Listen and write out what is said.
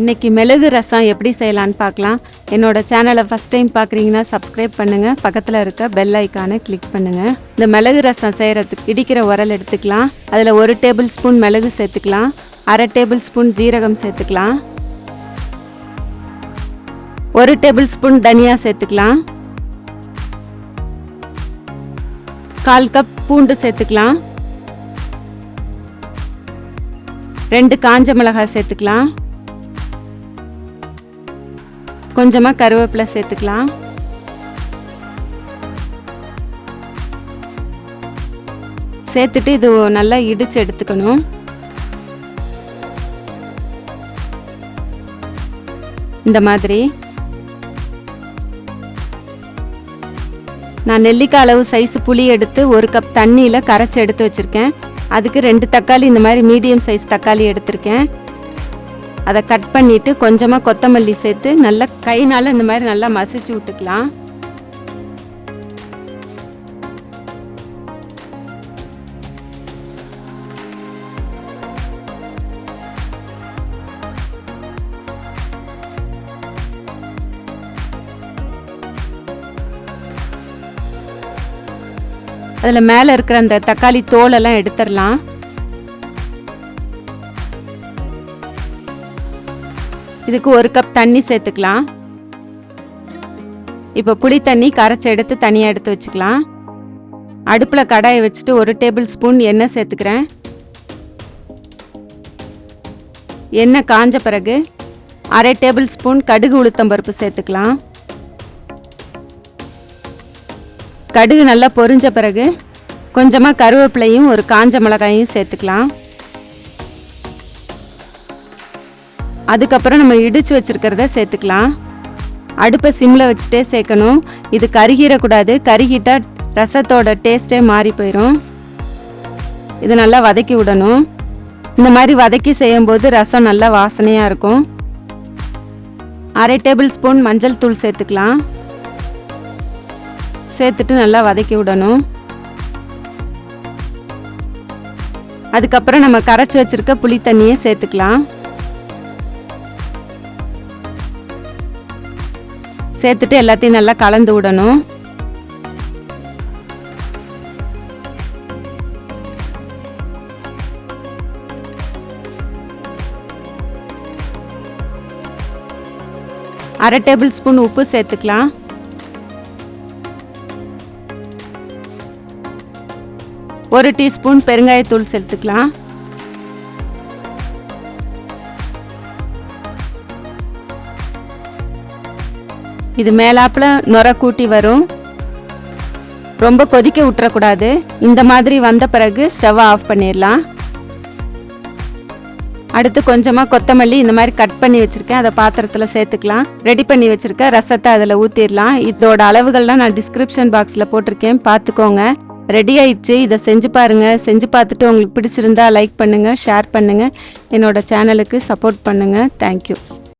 இன்றைக்கி மிளகு ரசம் எப்படி செய்யலான்னு பார்க்கலாம். என்னோட சேனலை ஃபஸ்ட் டைம் பார்க்குறீங்கன்னா சப்ஸ்கிரைப் பண்ணுங்கள் பக்கத்தில் இருக்க பெல் ஐக்கானை கிளிக் பண்ணுங்கள் இந்த மிளகு ரசம் செய்கிறதுக்கு இடிக்கிற உரல் எடுத்துக்கலாம். அதில் ஒரு டேபிள் ஸ்பூன் மிளகு சேர்த்துக்கலாம். அரை டேபிள் ஸ்பூன் ஜீரகம் சேர்த்துக்கலாம். ஒரு டேபிள் ஸ்பூன் தனியா சேர்த்துக்கலாம். கால் கப் பூண்டு சேர்த்துக்கலாம். ரெண்டு காஞ்ச மிளகாய் சேர்த்துக்கலாம். கொஞ்சமாக கருவேப்பிலை சேர்த்துக்கலாம். சேர்த்துட்டு இது நல்லா இடித்து எடுத்துக்கணும். இந்த மாதிரி. நான் நெல்லிக்காய் அளவு சைஸ் புளி எடுத்து ஒரு கப் தண்ணியில் கரைச்சி எடுத்து வச்சுருக்கேன். அதுக்கு ரெண்டு தக்காளி இந்த மாதிரி மீடியம் சைஸ் தக்காளி எடுத்திருக்கேன். அதை கட் பண்ணிவிட்டு கொஞ்சமாக கொத்தமல்லி சேர்த்து நல்லா கைனால் இந்த மாதிரி நல்லா மசிச்சு விட்டுக்கலாம். அதில் மேலே இருக்கிற அந்த தக்காளி தோலெல்லாம் எடுத்துடலாம். இதுக்கு ஒரு கப் தண்ணி சேர்த்துக்கலாம். இப்போ புளி தண்ணி கரைச்சி எடுத்து தனியாக எடுத்து வச்சுக்கலாம். அடுப்பில் கடாயை வச்சுட்டு ஒரு டேபிள் ஸ்பூன் எண்ணெய் சேர்த்துக்கிறேன். எண்ணெய் காஞ்ச பிறகு அரை டேபிள் ஸ்பூன் கடுகு உளுத்தம்பருப்பு சேர்த்துக்கலாம். கடுகு நல்லா பொரிஞ்ச பிறகு கொஞ்சமாக கருவேப்பிலையும் ஒரு காஞ்ச மிளகாயும் சேர்த்துக்கலாம். அதுக்கப்புறம் நம்ம இடித்து வச்சுருக்கிறத சேர்த்துக்கலாம். அடுப்பை சிம்மில் வச்சுட்டே சேர்க்கணும். இது கருகிடக்கூடாது கருகிட்டால் ரசத்தோட டேஸ்ட்டே மாறி போயிடும் இது நல்லா வதக்கி விடணும். இந்த மாதிரி வதக்கி செய்யும்போது ரசம் நல்லா வாசனையாக இருக்கும். அரை டேபிள் ஸ்பூன் மஞ்சள் தூள் சேர்த்துக்கலாம். சேர்த்துட்டு நல்லா வதக்கி விடணும். அதுக்கப்புறம் நம்ம கரைச்சி வச்சுருக்க புளி தண்ணியை சேர்த்துக்கலாம். சேர்த்துட்டு எல்லாத்தையும் நல்லா கலந்து விடணும். அரை டேபிள் ஸ்பூன் உப்பு சேர்த்துக்கலாம். ஒரு டீஸ்பூன் பெருங்காயத்தூள் சேர்த்துக்கலாம். இது மேலாப்பில் நுர கூட்டி வரும். ரொம்ப கொதிக்க விட்டுறக்கூடாது இந்த மாதிரி வந்த பிறகு ஸ்டவ்வை ஆஃப் பண்ணிடலாம் அடுத்து கொஞ்சமாக கொத்தமல்லி இந்த மாதிரி கட் பண்ணி வச்சுருக்கேன். அதை பாத்திரத்தில் சேர்த்துக்கலாம். ரெடி பண்ணி வச்சுருக்க ரசத்தை அதில் ஊற்றிடலாம் இதோட அளவுகள்லாம் நான் டிஸ்கிரிப்ஷன் பாக்ஸில் போட்டிருக்கேன். பார்த்துக்கோங்க ரெடி ஆயிடுச்சு. இதை செஞ்சு பாருங்கள் செஞ்சு பார்த்துட்டு உங்களுக்கு பிடிச்சிருந்தா லைக் பண்ணுங்கள் ஷேர் பண்ணுங்கள் என்னோட சேனலுக்கு சப்போர்ட் பண்ணுங்கள் தேங்க்யூ